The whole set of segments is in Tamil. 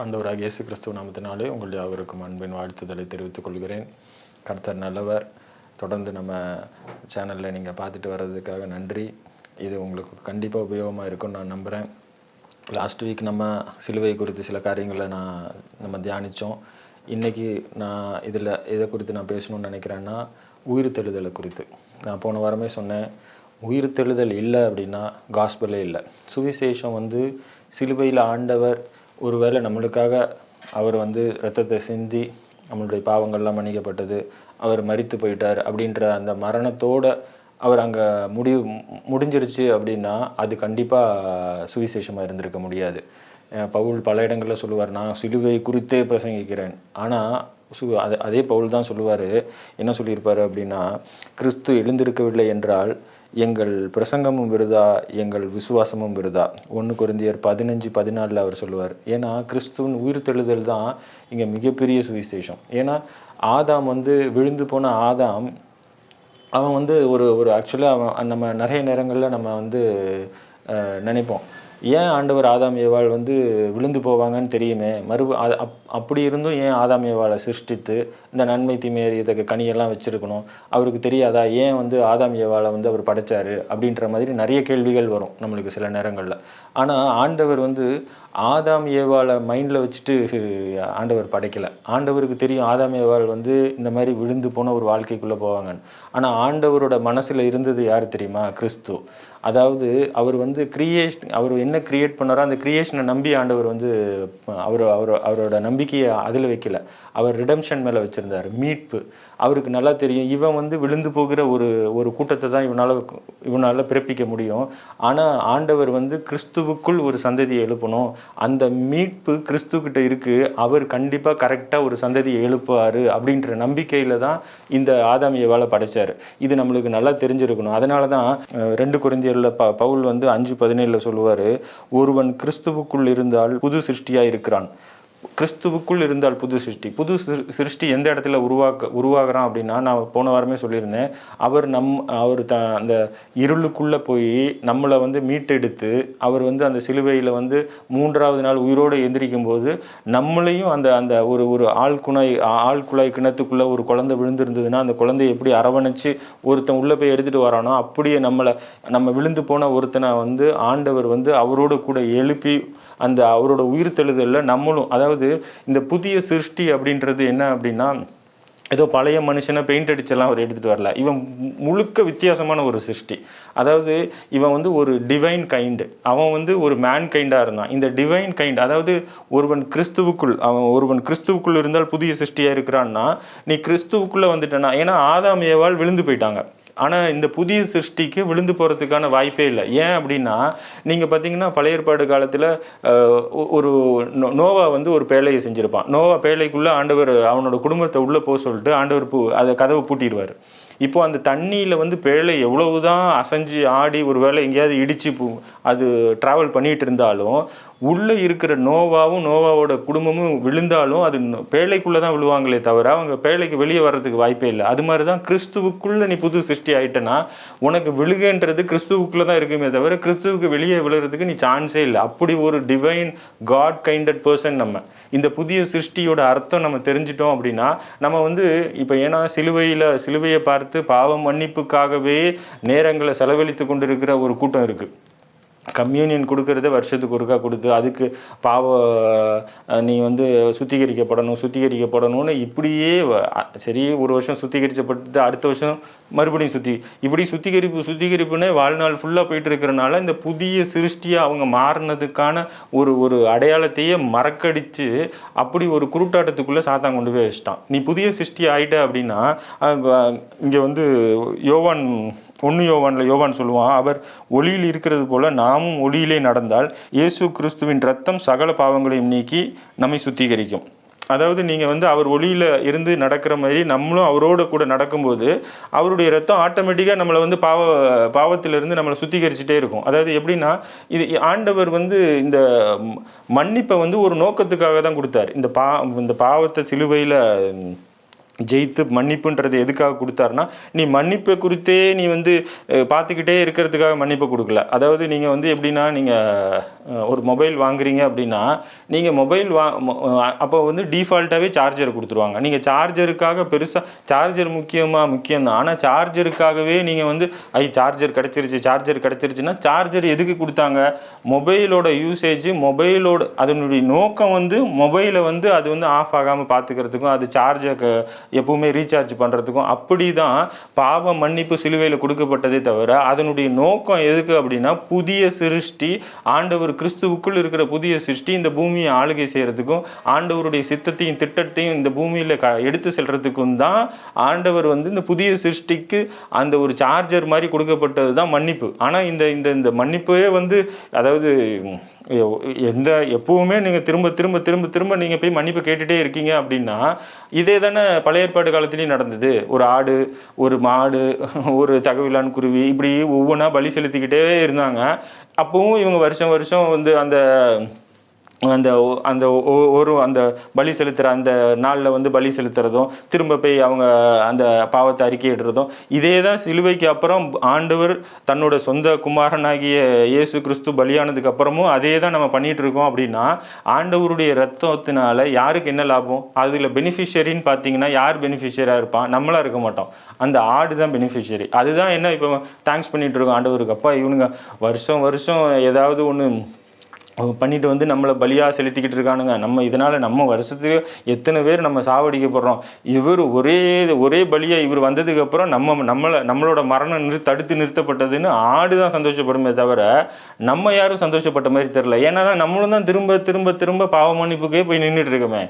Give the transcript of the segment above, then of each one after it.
ஆண்டவராக இயேசு கிறிஸ்துவ நாமத்தினாலே உங்களுடைய அவருக்கும் அன்பின் வாழ்த்துதலை தெரிவித்துக் கொள்கிறேன். கர்த்தர் நல்லவர். தொடர்ந்து நம்ம சேனலில் நீங்கள் பார்த்துட்டு வர்றதுக்காக நன்றி. இது உங்களுக்கு கண்டிப்பாக உபயோகமாக இருக்கும்னு நான் நம்புகிறேன் லாஸ்ட் வீக் நம்ம சிலுவை குறித்து சில காரியங்களை நான் நம்ம தியானித்தோம் இன்றைக்கி நான் இதில் இதை குறித்து நான் பேசணும்னு நினைக்கிறேன்னா உயிர் தெழுதலை குறித்து. நான் போன வாரமே சொன்னேன் உயிர் தெழுதல் இல்லை அப்படின்னா காஸ்பலே இல்லை. சுவிசேஷம் வந்து சிலுவையில் ஆண்டவர் ஒருவேளை நம்மளுக்காக அவர் வந்து ரத்தத்தை சிந்தி நம்மளுடைய பாவங்கள்லாம் மன்னிக்கப்பட்டது அவர் மறித்து போயிட்டார் அப்படின்ற அந்த மரணத்தோட அவர் அங்கே முடிவு முடிஞ்சிருச்சு அப்படின்னா அது கண்டிப்பாக சுவிசேஷமாக இருந்திருக்க முடியாது. பவுல் பல இடங்களில் சொல்லுவார் நான் சிலுவை குறித்தே பிரசங்கிக்கிறேன். ஆனால் சு அதே அதே பவுல் தான் சொல்லுவார். என்ன சொல்லியிருப்பார் அப்படின்னா கிறிஸ்து எழுந்திருக்கவில்லை என்றால் எங்கள் பிரசங்கமும் விருதா எங்கள் விசுவாசமும் விருதா? ஒன்று குருந்தியர் பதினஞ்சு பதினாலில் அவர் சொல்லுவார். ஏன்னா கிறிஸ்துவின் உயிர் தெழுதல் தான் இங்கே மிகப்பெரிய சுவிசேஷம். ஏன்னா ஆதாம் வந்து விழுந்து போன ஆதாம் அவன் வந்து ஒரு ஒரு ஆக்சுவலாக அவன் நம்ம நிறைய நேரங்களில் நம்ம வந்து நினைப்போம். ஏன் ஆண்டவர் ஆதாம் ஏவாள் வந்து விழுந்து போவாங்கன்னு தெரியுமே? மறு அப் அப்படி இருந்தும் ஏன் ஆதாம் ஏவாளை சிருஷ்டித்து இந்த நன்மை தீமை இதுக்கு கனியெல்லாம் வச்சுருக்கணும்? அவருக்கு தெரியாதா? ஏன் வந்து ஆதாம் ஏவாளை வந்து அவர் படைச்சார்? அப்படின்ற மாதிரி நிறைய கேள்விகள் வரும் நம்மளுக்கு சில நேரங்களில். ஆனால் ஆண்டவர் வந்து ஆதாம் ஏவாளை மைண்டில் வச்சுட்டு ஆண்டவர் படைக்கல. ஆண்டவருக்கு தெரியும் ஆதாம் ஏவாள் வந்து இந்த மாதிரி விழுந்து போன ஒரு வாழ்க்கைக்குள்ளே போவாங்கன்னு. ஆனால் ஆண்டவரோட மனசில் இருந்தது யார் தெரியுமா? கிறிஸ்து. அதாவது அவர் வந்து கிரியேஷன் அவர் என்ன கிரியேட் பண்ணாரோ அந்த கிரியேஷனை நம்பி ஆண்டவர் வந்து அவர் அவர் அவரோட நம்பிக்கையை அதில் வைக்கல. அவர் ரிடம்ஷன் மேலே வச்சுருந்தார். மீட்பு. அவருக்கு நல்லா தெரியும். இவன் வந்து விழுந்து போகிற ஒரு ஒரு கூட்டத்தை தான் இவனால் இவனால் பிறப்பிக்க முடியும். ஆனால் ஆண்டவர் வந்து கிறிஸ்துவுக்குள் ஒரு சந்ததியை எழுப்பணும். அந்த மீட்பு கிறிஸ்துக்கிட்ட இருக்குது அவர் கண்டிப்பாக கரெக்டாக ஒரு சந்ததியை எழுப்புவார் அப்படின்ற நம்பிக்கையில் தான் இந்த ஆதாமிய வேலை படைச்சார். இது நம்மளுக்கு நல்லா தெரிஞ்சிருக்கணும். அதனால தான் ரெண்டு குறைந்தியரில் ப பவுல் வந்து அஞ்சு பதினேழில் சொல்லுவார் ஒருவன் கிறிஸ்துவுக்குள் இருந்தால் புது சிருஷ்டியாக இருக்கிறான் கிறிஸ்துவுக்குள் இருந்தால் புது சிருஷ்டி. புது சிருஷ்டி எந்த இடத்துல உருவாக்க உருவாகிறான் அப்படின்னா நான் போன வாரமே சொல்லியிருந்தேன். அவர் நம் அவர் த அந்த இருளுக்குள்ளே போய் நம்மளை வந்து மீட்டெடுத்து அவர் வந்து அந்த சிலுவையில் வந்து மூன்றாவது நாள் உயிரோடு எந்திரிக்கும் போது நம்மளையும் அந்த அந்த ஒரு ஒரு ஆள் குழாய் கிணத்துக்குள்ளே ஒரு குழந்தை விழுந்திருந்ததுன்னா அந்த குழந்தைய எப்படி அரவணைச்சு ஒருத்தன் உள்ளே போய் எடுத்துகிட்டு வரானோ அப்படியே நம்மளை நம்ம விழுந்து போன ஒருத்தனை வந்து ஆண்டவர் வந்து அவரோட கூட எழுப்பி அந்த அவரோட உயிர் தெழுதலில் நம்மளும் அதாவது இந்த புதிய சிருஷ்டி அப்படின்றது என்ன அப்படின்னா ஏதோ பழைய மனுஷனை பெயிண்ட் அடிச்செல்லாம் அவர் எடுத்துகிட்டு வரல. இவன் முழுக்க வித்தியாசமான ஒரு சிருஷ்டி. அதாவது இவன் வந்து ஒரு டிவைன் கைண்டு அவன் வந்து ஒரு மேன் கைண்டாக இருந்தான். இந்த டிவைன் கைண்ட் அதாவது ஒருவன் கிறிஸ்துவுக்குள் அவன் ஒருவன் கிறிஸ்துவுக்குள் இருந்தால் புதிய சிருஷ்டியாக இருக்கிறான்னா நீ கிறிஸ்துவுக்குள்ளே வந்துட்டனா ஏன்னா ஆதாம் விழுந்து போயிட்டாங்க. ஆனால் இந்த புதிய சிருஷ்டிக்கு விழுந்து போகிறதுக்கான வாய்ப்பே இல்லை. ஏன் அப்படின்னா நீங்கள் பார்த்தீங்கன்னா பழைய ஏற்பாடு காலத்தில் ஒரு நோ- நோவா வந்து ஒரு பேழையை செஞ்சுருப்பான். நோவா பேழைக்குள்ளே ஆண்டவர் அவனோட குடும்பத்தை உள்ளே போக சொல்லிட்டு ஆண்டவர் பூ அதை கதவை பூட்டிடுவார். இப்போ அந்த தண்ணியில் வந்து பேழை எவ்வளவுதான் அசைஞ்சு ஆடி ஒரு வேளை எங்கேயாவது இடிச்சு அது ட்ராவல் பண்ணிகிட்டு இருந்தாலும் உள்ளே இருக்கிற நோவாவும் நோவாவோட குடும்பமும் விழுந்தாலும் அது பேழைக்குள்ளே தான் விழுவாங்களே தவிர அவங்க பேழைக்கு வெளியே வர்றதுக்கு வாய்ப்பே இல்லை. அது மாதிரி தான் கிறிஸ்துவுக்குள்ளே நீ புது சிருஷ்டி ஆயிட்டனா உனக்கு விழுகன்றது கிறிஸ்துவுக்குள்ளே தான் இருக்குமே தவிர கிறிஸ்துவுக்கு வெளியே விழுறதுக்கு நீ சான்ஸே இல்லை. அப்படி ஒரு டிவைன் காட் கைண்டட் பர்சன் நம்ம. இந்த புதிய சிருஷ்டியோட அர்த்தம் நம்ம தெரிஞ்சிட்டோம் அப்படின்னா நம்ம வந்து இப்போ ஏன்னா சிலுவையில் சிலுவையை பார்த்து பாவ மன்னிப்புக்காகவே நேரங்களை செலவழித்து கொண்டிருக்கிற ஒரு கூட்டம் இருக்குது கம்யூனியன் கொடுக்கறதே வருஷத்துக்கு ஒருக்கா கொடுத்து அதுக்கு பாவ நீ வந்து சுத்திகரிக்கப்படணும் சுத்திகரிக்கப்படணும்னு இப்படியே சரி ஒரு வருஷம் சுத்திகரிக்கப்பட்டு அடுத்த வருஷம் மறுபடியும் சுத்தி இப்படி சுத்திகரிப்பு சுத்திகரிப்புன்னு வாழ்நாள் ஃபுல்லாக போயிட்டு இருக்கிறனால இந்த புதிய சிருஷ்டியாக அவங்க மாறினதுக்கான ஒரு ஒரு அடையாளத்தையே மறக்கடிச்சு அப்படி ஒரு குருட்டாட்டத்துக்குள்ளே சாத்தான் கொண்டு போய் வச்சிட்டான். நீ புதிய சிருஷ்டி ஆயிட்ட அப்படின்னா இங்கே வந்து யோவான் ஒன்று யோவானில் யோவான் சொல்லுவான் அவர் ஒளியில் இருக்கிறது போல நாமும் ஒளியிலே நடந்தால் இயேசு கிறிஸ்துவின் ரத்தம் சகல பாவங்களையும் நீக்கி நம்மை சுத்திகரிக்கும். அதாவது நீங்கள் வந்து அவர் ஒளியில் இருந்து நடக்கிற மாதிரி நம்மளும் அவரோட கூட நடக்கும்போது அவருடைய ரத்தம் ஆட்டோமேட்டிக்காக நம்மளை வந்து பாவ பாவத்திலிருந்து நம்மளை சுத்திகரிச்சுட்டே இருக்கும். அதாவது எப்படின்னா இது ஆண்டவர் வந்து இந்த மன்னிப்பை வந்து ஒரு நோக்கத்துக்காக தான் கொடுத்தார். இந்த பா இந்த பாவத்தை சிலுவையில் ஜெயித்து மன்னிப்புன்றது எதுக்காக கொடுத்தாருன்னா நீ மன்னிப்பை குறித்தே நீ வந்து பார்த்துக்கிட்டே இருக்கிறதுக்காக மன்னிப்பை கொடுக்கல. அதாவது நீங்கள் வந்து எப்படின்னா நீங்கள் ஒரு மொபைல் வாங்குறீங்க அப்படின்னா நீங்கள் மொபைல் வா அப்போ வந்து டிஃபால்ட்டாகவே சார்ஜர் கொடுத்துருவாங்க. நீங்கள் சார்ஜருக்காக பெருசாக சார்ஜர் முக்கியமாக முக்கியம் தான் ஆனால் சார்ஜருக்காகவே நீங்கள் வந்து ஐ சார்ஜர் கிடச்சிருச்சு சார்ஜர் கிடச்சிருச்சுன்னா சார்ஜர் எதுக்கு கொடுத்தாங்க? மொபைலோட யூசேஜ் மொபைலோட அதனுடைய நோக்கம் வந்து மொபைலை வந்து அது வந்து ஆஃப் ஆகாமல் பார்த்துக்கிறதுக்கும் அது சார்ஜை எப்பவுமே ரீசார்ஜ் பண்ணுறதுக்கும் அப்படி தான் பாவ மன்னிப்பு சிலுவையில் கொடுக்கப்பட்டதே தவிர அதனுடைய நோக்கம் எதுக்கு அப்படின்னா புதிய சிருஷ்டி ஆண்டவர் கிறிஸ்துவுக்குள் இருக்கிற புதிய சிருஷ்டி இந்த பூமியை ஆளுகை செய்கிறதுக்கும் ஆண்டவருடைய சித்தத்தையும் திட்டத்தையும் இந்த பூமியில் க எடுத்து செல்றதுக்கும் தான் ஆண்டவர் வந்து இந்த புதிய சிருஷ்டிக்கு அந்த ஒரு சார்ஜர் மாதிரி கொடுக்கப்பட்டது தான் மன்னிப்பு. ஆனால் இந்த இந்த இந்த மன்னிப்பே வந்து அதாவது எந்த எப்பவுமே நீங்கள் திரும்ப திரும்ப திரும்ப திரும்ப நீங்கள் போய் மன்னிப்பு கேட்டுகிட்டே இருக்கீங்க அப்படின்னா இதே தானே பழைய ஏற்பாடு காலத்துலேயும் நடந்தது. ஒரு ஆடு ஒரு மாடு ஒரு தகவிலான் குருவி இப்படி ஒவ்வொன்றா பலி செலுத்திக்கிட்டே இருந்தாங்க. அப்பவும் இவங்க வருஷம் வருஷம் வந்து அந்த அந்த ஒ- அந்த ஒ- ஒரு அந்த பலி செலுத்துகிற அந்த நாளில் வந்து பலி செலுத்துறதும் திரும்ப போய் அவங்க அந்த பாவத்தை அறிக்கையிடுறதும் இதே தான் சிலுவைக்கு அப்புறம் ஆண்டவர் தன்னோட சொந்த குமாரனாகிய இயேசு கிறிஸ்து பலியானதுக்கு அப்புறமும் அதே தான் நம்ம பண்ணிட்டு இருக்கோம் அப்படின்னா ஆண்டவருடைய ரத்தத்தினால யாருக்கு என்ன லாபம்? அதில் பெனிஃபிஷரின்னு பார்த்தீங்கன்னா யார் பெனிஃபிஷியராக இருப்பான்? நம்மளாக இருக்க மாட்டோம். அந்த ஆடு தான் பெனிஃபிஷியரி அதுதான் என்ன இப்போ தேங்க்ஸ் பண்ணிட்டு இருக்கோம் ஆண்டவருக்கு. அப்பா இவனுங்க வருஷம் வருஷம் ஏதாவது ஒன்று பண்ணிட்டு வந்து நம்மளை பலியாக செலுத்திக்கிட்டு இருக்கானுங்க. நம்ம இதனால் நம்ம வருஷத்துக்கு எத்தனை பேர் நம்ம சாவடிக்கப்படுறோம். இவர் ஒரே ஒரே பலியாக இவர் வந்ததுக்கப்புறம் நம்ம நம்மளை நம்மளோட மரணம் நிறு தடுத்து நிறுத்தப்பட்டதுன்னு ஆடு தான் சந்தோஷப்படுமே தவிர நம்ம யாரும் சந்தோஷப்பட்ட மாதிரி தெரில ஏன்னா தான் நம்மளும் தான் திரும்ப திரும்ப திரும்ப பாவ மன்னிப்புக்கே போய் நின்றுட்டு இருக்கோமே.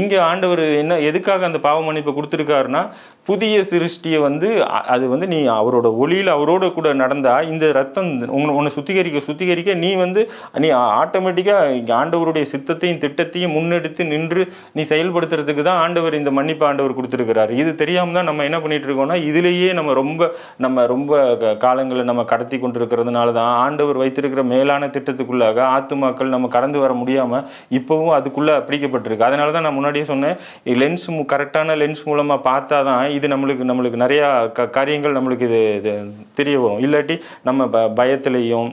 இங்கே ஆண்டவர் என்ன எதுக்காக அந்த பாவ மன்னிப்பை கொடுத்துருக்காருன்னா புதிய சிருஷ்டியை வந்து அது வந்து நீ அவரோட ஒளியில் அவரோட கூட நடந்தால் இந்த ரத்தம் உன்னை உன்னை சுத்திகரிக்க சுத்திகரிக்க நீ வந்து நீ ஆட்டோமேட்டிக்காக ஆண்டவருடைய சித்தத்தையும் திட்டத்தையும் முன்னெடுத்து நின்று நீ செயல்படுத்துறதுக்கு தான் ஆண்டவர் இந்த மன்னிப்பு ஆண்டவர் கொடுத்துருக்கிறார். இது தெரியாமல் தான் நம்ம என்ன பண்ணிட்டு இருக்கோம்னா இதுலேயே நம்ம ரொம்ப நம்ம ரொம்ப க- காலங்களை நம்ம கடத்தி கொண்டிருக்கிறதுனால தான் ஆண்டவர் வைத்திருக்கிற மேலான திட்டத்துக்குள்ளாக ஆத்துமாக்கள் நம்ம கடந்து வர முடியாமல் இப்போவும் அதுக்குள்ளே பிடிக்கப்பட்டிருக்கு. அதனால தான் நான் முன்னாடியே சொன்னேன் லென்ஸ் கரெக்டான லென்ஸ் மூலமாக பார்த்தா தான் இது நம்மளுக்கு நம்மளுக்கு நிறையா க காரியங்கள் நம்மளுக்கு இது இது தெரிய வரும். இல்லாட்டி நம்ம ப பயத்துலேயும்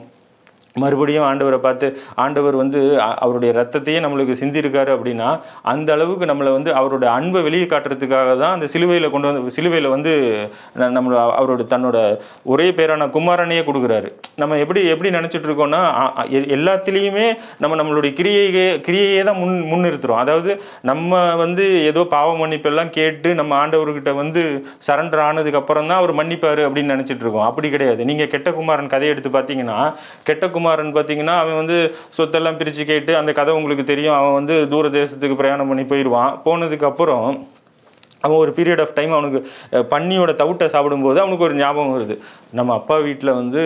மறுபடியும் ஆண்டவரை பார்த்து ஆண்டவர் வந்து அவருடைய ரத்தத்தையே நம்மளுக்கு சிந்திருக்காரு அப்படின்னா அந்த அளவுக்கு நம்மளை வந்து அவரோட அன்பை வெளியே காட்டுறதுக்காக தான் அந்த சிலுவையில் கொண்டு வந்து சிலுவையில் வந்து ந- அவரோட தன்னோட ஒரே பேரான குமாரனையே கொடுக்குறாரு. நம்ம எப்படி எப்படி நினச்சிட்டு இருக்கோம்னா எ- எல்லாத்துலேயுமே நம்ம நம்மளுடைய கிரியையே கிரியையே தான் முன் முன்னிறுத்துறோம். அதாவது நம்ம வந்து ஏதோ பாவ மன்னிப்பெல்லாம் கேட்டு நம்ம ஆண்டவர்கிட்ட வந்து சரண்டர் ஆனதுக்கு அப்புறம் தான் அவர் மன்னிப்பார் அப்படின்னு நினச்சிட்டு இருக்கோம். அப்படி கிடையாது. நீங்கள் கெட்ட குமாரன் கதையை எடுத்து பார்த்தீங்கன்னா கெட்ட குமாரன் பார்த்தீங்கன்னா அவன் வந்து சொத்தெல்லாம் பிரித்து கேட்டு அந்த கதை உங்களுக்கு தெரியும். அவன் வந்து தூர தேசத்துக்கு பிரயாணம் பண்ணி போயிடுவான் போனதுக்கப்புறம் அவன் ஒரு பீரியட் ஆஃப் டைம் அவனுக்கு பன்னியோட தவிட்டை சாப்பிடும்போது அவனுக்கு ஒரு ஞாபகம் வருது. நம்ம அப்பா வீட்டில் வந்து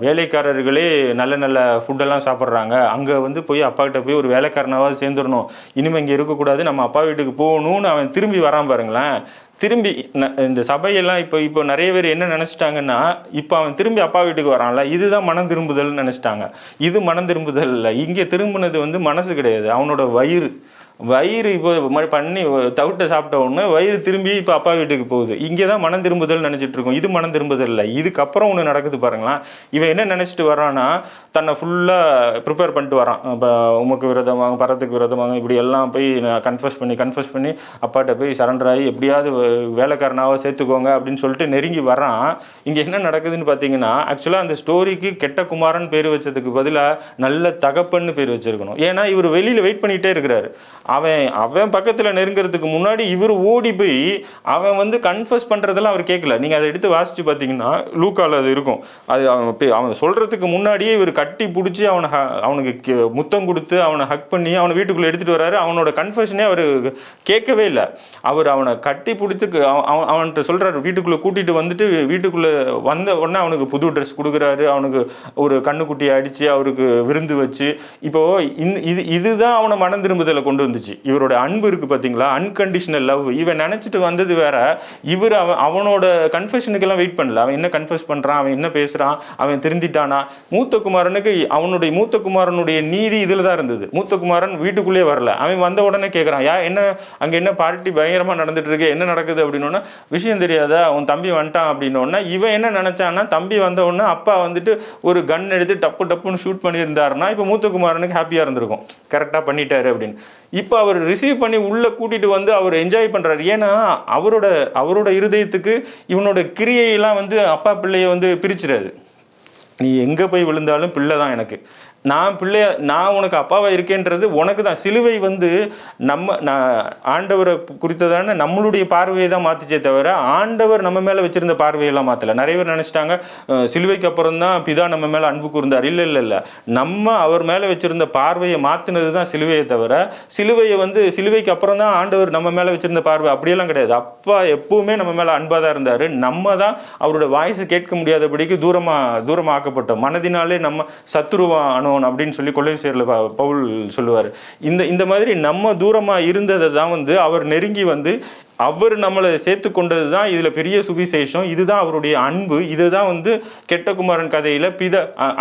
வேலைக்காரர்களே நல்ல நல்ல ஃபுட்டெல்லாம் சாப்பிட்றாங்க. அங்கே வந்து போய் அப்பாக்கிட்ட போய் ஒரு வேலைக்காரனாவது சேர்ந்துடணும். இனிமேல் இங்கே இருக்கக்கூடாது. நம்ம அப்பா வீட்டுக்கு போகணும்னு அவன் திரும்பி வரான் பாருங்களேன். திரும்பி ந- இந்த சபையெல்லாம் இப்போ இப்போ நிறைய பேர் என்ன நினச்சிட்டாங்கன்னா இப்போ அவன் திரும்பி அப்பா வீட்டுக்கு வரான்ல. இதுதான் மனம் திரும்புதல்னு நினச்சிட்டாங்க. இது மனம் திரும்புதல் இல்லை. இங்கே திரும்பினது வந்து மனசு கிடையாது. அவனோட வயிறு. வயிறு இப்போ பண்ணி தவிட்ட சாப்பிட்ட உடனே வயிறு திரும்பி இப்போ அப்பா வீட்டுக்கு போகுது. இங்கே தான் மனம் திரும்புதல் நினச்சிட்டு இருக்கோம். இது மனம் திரும்புதல் இல்லை. இதுக்கப்புறம் ஒன்று நடக்குது பாருங்களேன். இவன் என்ன நினச்சிட்டு வரான்னா தன்னை ஃபுல்லாக ப்ரிப்பேர் பண்ணிட்டு வரான். இப்போ உமக்கு விரதமாக பரத்துக்கு விரதமாக இப்படி எல்லாம் போய் நான் கன்ஃபர்ஸ் பண்ணி கன்ஃபர்ஸ் பண்ணி அப்பாட்ட போய் சரண்டர் ஆகி எப்படியாவது வேலைக்காரனாக சேர்த்துக்கோங்க அப்படின்னு சொல்லிட்டு நெருங்கி வரான். இங்கே என்ன நடக்குதுன்னு பார்த்தீங்கன்னா ஆக்சுவலாக அந்த ஸ்டோரிக்கு கெட்ட குமாரன் பேர் வச்சதுக்கு பதிலாக நல்ல தகப்பன்னு பேர் வச்சிருக்கணும். ஏன்னா இவர் வெளியில் வெயிட் பண்ணிகிட்டே இருக்கிறாரு. அவன் அவன் பக்கத்தில் நெருங்கிறதுக்கு முன்னாடி இவர் ஓடி போய் அவன் வந்து கன்ஃபர்ஸ் பண்ணுறதெல்லாம் அவர் கேட்கல நீங்கள் அதை எடுத்து வாசித்து பார்த்தீங்கன்னா லூக்கால் அது இருக்கும். அது அவன் அவன் சொல்கிறதுக்கு முன்னாடியே இவர் கட்டி பிடிச்சி அவனை ஹ- அவனுக்கு முத்தம் கொடுத்து அவனை ஹக் பண்ணி அவனை வீட்டுக்குள்ளே எடுத்துகிட்டு வராரு அவனோட கன்ஃபஷனே அவர் கேட்கவே இல்லை. அவர் அவனை கட்டி பிடிச்சி அவன் அவன்கிட்ட சொல்கிறாரு வீட்டுக்குள்ளே கூட்டிகிட்டு வந்துட்டு வீட்டுக்குள்ளே வந்த உடனே அவனுக்கு புது ட்ரெஸ் கொடுக்குறாரு. அவனுக்கு ஒரு கண்ணுக்குட்டியை அடித்து அவருக்கு விருந்து வச்சு. இப்போது இந்த இது இதுதான் அவனை மனம் திரும்புதலை கொண்டு வந்துச்சு இவரோட அன்பு இருக்கு பார்த்தீங்களா அன்கண்டிஷனல் லவ் இவன் நினச்சிட்டு வந்தது வேற. இவர் அவன் அவனோட கன்ஃபெஷனுக்கெல்லாம் வெயிட் பண்ணல. அவன் என்ன கன்ஃபெஸ் பண்ணுறான் அவன் என்ன பேசுகிறான் அவன் திருந்திட்டானா? மூத்த குமாரனுக்கு அவனுடைய மூத்த குமாரனுடைய நீதி இதில் தான் இருந்தது. மூத்த குமாரன் வீட்டுக்குள்ளேயே வரல. அவன் வந்த உடனே கேட்குறான் யா என்ன அங்கே என்ன பார்ட்டி பயங்கரமாக நடந்துட்டு இருக்கு? என்ன நடக்குது? அப்படின்னோன்னா விஷயம் தெரியாதா? அவன் தம்பி வந்துட்டான். அப்படின்னோடனே இவன் என்ன நினச்சான்னா தம்பி வந்த உடனே அப்பா வந்துட்டு ஒரு கன் எடுத்து டப்பு டப்புன்னு ஷூட் பண்ணியிருந்தாருன்னா இப்போ மூத்த குமாரனுக்கு ஹாப்பியாக இருந்திருக்கும். கரெக்டாக பண்ணிட்டாரு அப்படின்னு. இப்போ இப்போ அவர் ரிசீவ் பண்ணி உள்ளே கூட்டிகிட்டு வந்து அவர் என்ஜாய் பண்ணுறாரு ஏன்னா அவரோட அவரோட இருதயத்துக்கு இவனோட கிரியையெல்லாம் வந்து அப்பா பிள்ளையை வந்து பிரிச்சிடாது. நீ எங்கே போய் விழுந்தாலும் பிள்ளை தான் எனக்கு. நான் பிள்ளைய நான் உனக்கு அப்பாவாக இருக்கேன்றது உனக்கு தான் சிலுவை வந்து நம்ம நான் ஆண்டவரை குறித்ததான நம்மளுடைய பார்வையை தான் மாற்றிச்சே தவிர ஆண்டவர் நம்ம மேலே வச்சுருந்த பார்வையெல்லாம் மாற்றல நிறைய பேர் நினச்சிட்டாங்க சிலுவைக்கு அப்புறம் தான் பிதா நம்ம மேலே அன்பு கூர்ந்தார். இல்லை இல்லை இல்லை. நம்ம அவர் மேலே வச்சுருந்த பார்வையை மாற்றினது தான் சிலுவையை தவிர சிலுவையை வந்து சிலுவைக்கு அப்புறம் தான் ஆண்டவர் நம்ம மேலே வச்சுருந்த பார்வை. அப்படியெல்லாம் கிடையாது. அப்பா எப்பவுமே நம்ம மேலே அன்பாக தான் இருந்தார். நம்ம தான் அவரோட வாய்ஸை கேட்க முடியாதபடிக்கு தூரமாக தூரமாக ஆக்கப்பட்டோம் மனதினாலே நம்ம சத்துருவா அணுவன் அப்படின்னு சொல்லி கொள்ளை சேர்ல பவுல் சொல்லுவார். இந்த இந்த மாதிரி நம்ம தூரமாக இருந்ததை தான் வந்து அவர் நெருங்கி வந்து அவர் நம்மளை சேர்த்து கொண்டது தான் இதில் பெரிய சுவிசேஷம். இதுதான் அவருடைய அன்பு. இதுதான் வந்து கெட்ட குமாரன் கதையில் பித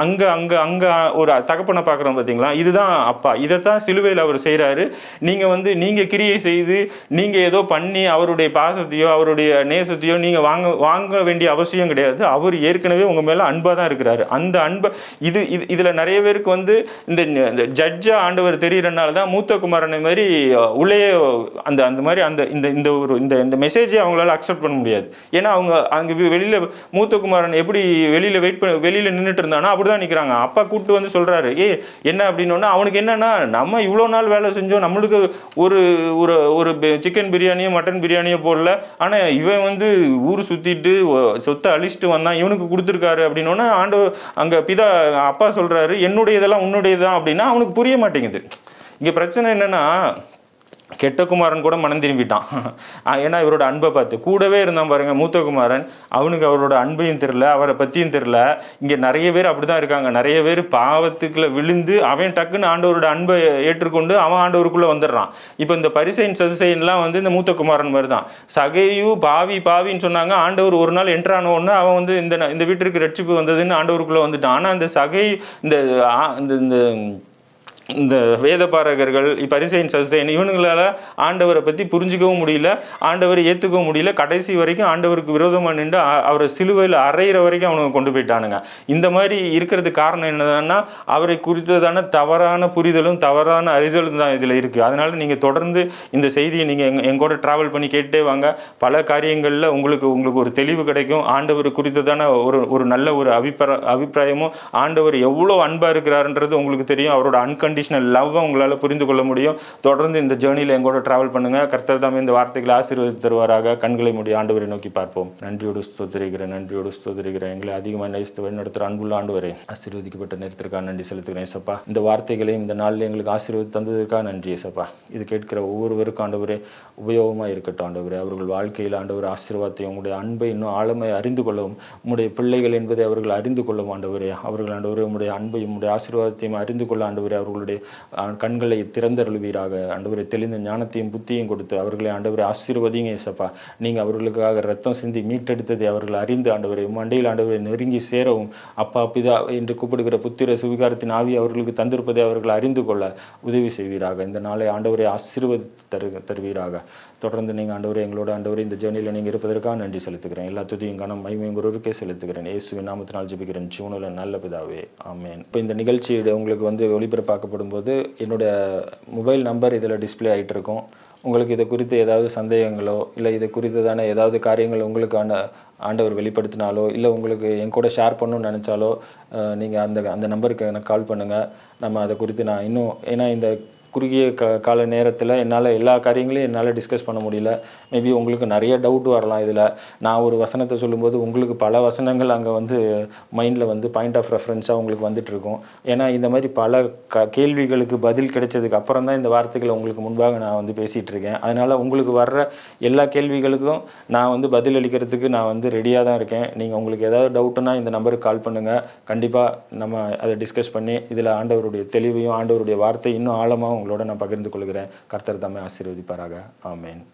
அங்கே அங்கே அங்கே ஒரு தகப்பனை பார்க்குறோம் பார்த்தீங்களா இதுதான் அப்பா. இதைத்தான் சிலுவையில் அவர் செய்கிறாரு நீங்கள் வந்து நீங்கள் கிரியை செய்து நீங்கள் ஏதோ பண்ணி அவருடைய பாசத்தையோ அவருடைய நேசத்தையோ நீங்கள் வாங்க வாங்க வேண்டிய அவசியம் கிடையாது. அவர் ஏற்கனவே உங்கள் மேலே அன்பாக தான் இருக்கிறாரு. அந்த அன்பை இது இது இதில் நிறைய பேருக்கு வந்து இந்த இந்த ஜட்ஜாக ஆண்டவர் தெரிகிறனால தான் மூத்த குமாரனை மாதிரி உள்ளே அந்த அந்த மாதிரி அந்த இந்த இந்த ஒரு இந்த இந்த மெசேஜை அவங்களால அக்செப்ட் பண்ண முடியாது. ஏன்னா அவங்க அங்கே வெளியில் மூத்த குமாரன் எப்படி வெளியில் வெயிட் பண்ண வெளியில் நின்றுட்டு இருந்தானா அப்படி தான் நிற்கிறாங்க அப்பா கூப்பிட்டு வந்து சொல்கிறாரு ஏ என்ன அப்படின்னோன்னா அவனுக்கு என்னன்னா நம்ம இவ்வளோ நாள் வேலை செஞ்சோம். நம்மளுக்கு ஒரு ஒரு ஒரு சிக்கன் பிரியாணியோ மட்டன் பிரியாணியோ போடல. ஆனால் இவன் வந்து ஊர் சுற்றிட்டு சொத்தை அழிச்சிட்டு வந்தான். இவனுக்கு கொடுத்துருக்காரு அப்படின்னோன்னா ஆண்டு அங்கே பிதா அப்பா சொல்கிறாரு என்னுடைய இதெல்லாம் உன்னுடையதான் அப்படின்னா அவனுக்கு புரிய மாட்டேங்குது. இங்கே பிரச்சனை என்னென்னா கெட்ட குமாரன் கூட மனம் திரும்பிட்டான். ஏன்னா இவரோட அன்பை பார்த்து. கூடவே இருந்தான் பாருங்க மூத்த குமாரன் அவனுக்கு அவரோட அன்பையும் தெரில அவரை பற்றியும் தெரில இங்கே நிறைய பேர் அப்படிதான் இருக்காங்க. நிறைய பேர் பாவத்துக்குள்ள விழுந்து அவன் டக்குன்னு ஆண்டவரோட அன்பை ஏற்றுக்கொண்டு அவன் ஆண்டவருக்குள்ளே வந்துடுறான். இப்போ இந்த பரிசைன் சதுசைன்லாம் வந்து இந்த மூத்த குமாரன் மாதிரி தான் சகையு பாவி பாவின்னு சொன்னாங்க. ஆண்டவர் ஒரு நாள் என்ட்ரான அவன் வந்து இந்த இந்த வீட்டிற்கு ரட்சிப்பு வந்ததுன்னு ஆண்டவருக்குள்ளே வந்துட்டான். ஆனால் அந்த சகை இந்த ஆ- இந்த இந்த இந்த வேதபாரகர்கள் பரிசைன் சசைன் இவனுங்களால் ஆண்டவரை பற்றி புரிஞ்சுக்கவும் முடியல. ஆண்டவரை ஏற்றுக்கவும் முடியல. கடைசி வரைக்கும் ஆண்டவருக்கு விரோதமாக நின்று அவரை சிலுவையில் அரைகிற வரைக்கும் அவனுங்க கொண்டு போயிட்டானுங்க. இந்த மாதிரி இருக்கிறதுக்கு காரணம் என்னதான்னா அவரை குறித்ததான தவறான புரிதலும் தவறான அறிதலும் தான் இதில் இருக்குது அதனால் நீங்கள் தொடர்ந்து இந்த செய்தியை நீங்கள் எங் எங்கூட ட்ராவல் பண்ணி கேட்டே வாங்க. பல காரியங்களில் உங்களுக்கு உங்களுக்கு ஒரு தெளிவு கிடைக்கும். ஆண்டவர் குறித்ததான ஒரு ஒரு நல்ல ஒரு அபிப்பிரா அபிப்பிராயமும் ஆண்டவர் எவ்வளோ அன்பாக இருக்கிறாருன்றது உங்களுக்கு தெரியும். அவரோட அன்கண்டிஷனல் லவ்வை உங்களால் புரிந்து கொள்ள முடியும். தொடர்ந்து இந்த ஜேர்னியில் எங்கூட ட்ராவல் பண்ணுங்கள் கர்த்தர் தாமே இந்த வார்த்தைகளை ஆசீர்வதித்து தருவாராக. கண்களை மூடி ஆண்டவரை நோக்கி பார்ப்போம். நன்றியோடு ஸ்தோத்திரிக்கிறேன் நன்றியோடு ஸ்தோத்திரிக்கிறேன். எங்களை அதிகமாக நேசித்து வழிநடத்துகிற அன்புள்ள ஆண்டவரே ஆசீர்வதிக்கப்பட்ட நேரத்திற்காக நன்றி செலுத்துகிறேன் சப்பா இந்த வார்த்தைகளையும் இந்த நாளில் எங்களுக்கு ஆசீர்வதி தந்ததற்காக நன்றி சப்பா இது கேட்கிற ஒவ்வொருவருக்கும் ஆண்டவரே உபயோகமாக இருக்கட்டும் ஆண்டவரே. அவர்கள் வாழ்க்கையில் ஆண்டவர் ஆசீர்வாதத்தையும் உங்களுடைய அன்பை இன்னும் ஆழமை அறிந்து கொள்ளவும் உங்களுடைய பிள்ளைகள் என்பதை அவர்கள் அறிந்து கொள்ளவும் ஆண்டவரே. அவர்கள் ஆண்டவரே உங்களுடைய அன்பையும் உங்களுடைய ஆசீர்வாதத்தையும் அறிந்து கொள்ள ஆண்டவரே. அவர்களுடைய அவர்களுடைய கண்களை திறந்தருள்வீராக. ஆண்டவரை தெளிந்த ஞானத்தையும் புத்தியும் கொடுத்து அவர்களை ஆண்டவரை ஆசீர்வதிங்க ஏசப்பா நீங்கள் அவர்களுக்காக ரத்தம் சிந்தி மீட்டெடுத்ததை அவர்கள் அறிந்து ஆண்டவரை மண்டையில் ஆண்டவரை நெருங்கி சேரவும். அப்பா பிதா என்று கூப்பிடுகிற புத்திர சுவிகாரத்தின் ஆவி அவர்களுக்கு தந்திருப்பதை அவர்கள் அறிந்து கொள்ள உதவி செய்வீராக. இந்த நாளை ஆண்டவரை ஆசீர்வதி தரு தருவீராக. தொடர்ந்து நீங்கள் ஆண்டவரை எங்களோட ஆண்டவரை இந்த ஜேர்னியில் நீங்கள் இருப்பதற்காக நன்றி செலுத்துகிறேன். எல்லா துதியும் கணம் மைமையும் குருவருக்கே செலுத்துகிறேன். இயேசுவின் நாமத்தினால் ஜெபிக்கிறேன். ஜீவனில் நல்ல பிதாவே. ஆமேன். இப்போ இந்த நிகழ்ச்சியோட உங்களுக்கு வந்து ஒளிபரப்பாக்கப்படும் போது என்னுடைய மொபைல் நம்பர் இதில் டிஸ்ப்ளே ஆகிட்டு இருக்கும் உங்களுக்கு இதை குறித்து ஏதாவது சந்தேகங்களோ இல்லை இது குறித்ததான ஏதாவது காரியங்கள் உங்களுக்கு ஆண்ட ஆண்டவர் வெளிப்படுத்தினாலோ இல்லை உங்களுக்கு என் கூட ஷேர் பண்ணணும்னு நினச்சாலோ நீங்கள் அந்த அந்த நம்பருக்கு எனக்கு கால் பண்ணுங்கள் நம்ம அதை குறித்து நான் இன்னும் ஏன்னா இந்த குறுகிய க கால நேரத்தில் என்னால் எல்லா காரியங்களையும் என்னால் டிஸ்கஸ் பண்ண முடியல. மேபி உங்களுக்கு நிறைய டவுட் வரலாம் இதில். நான் ஒரு வசனத்தை சொல்லும்போது உங்களுக்கு பல வசனங்கள் அங்கே வந்து மைண்டில் வந்து பாயிண்ட் ஆஃப் ரெஃபரன்ஸாக உங்களுக்கு வந்துட்டுருக்கும். ஏன்னா இந்த மாதிரி பல க கேள்விகளுக்கு பதில் கிடைச்சதுக்கு அப்புறம் தான் இந்த வார்த்தைகளை உங்களுக்கு முன்பாக நான் வந்து பேசிகிட்ருக்கேன் அதனால் உங்களுக்கு வர்ற எல்லா கேள்விகளுக்கும் நான் வந்து பதில் அளிக்கிறதுக்கு நான் வந்து ரெடியாக தான் இருக்கேன். நீங்கள் உங்களுக்கு ஏதாவது டவுட்டுன்னா இந்த நம்பருக்கு கால் பண்ணுங்கள் கண்டிப்பாக நம்ம அதை டிஸ்கஸ் பண்ணி இதில் ஆண்டவருடைய தெளிவையும் ஆண்டவருடைய வார்த்தை இன்னும் ஆழமாகவும் உங்களோட நான் பகிர்ந்து கொள்கிறேன். கர்த்தர் தம்மை ஆசீர்வதிப்பாராக. ஆமேன்.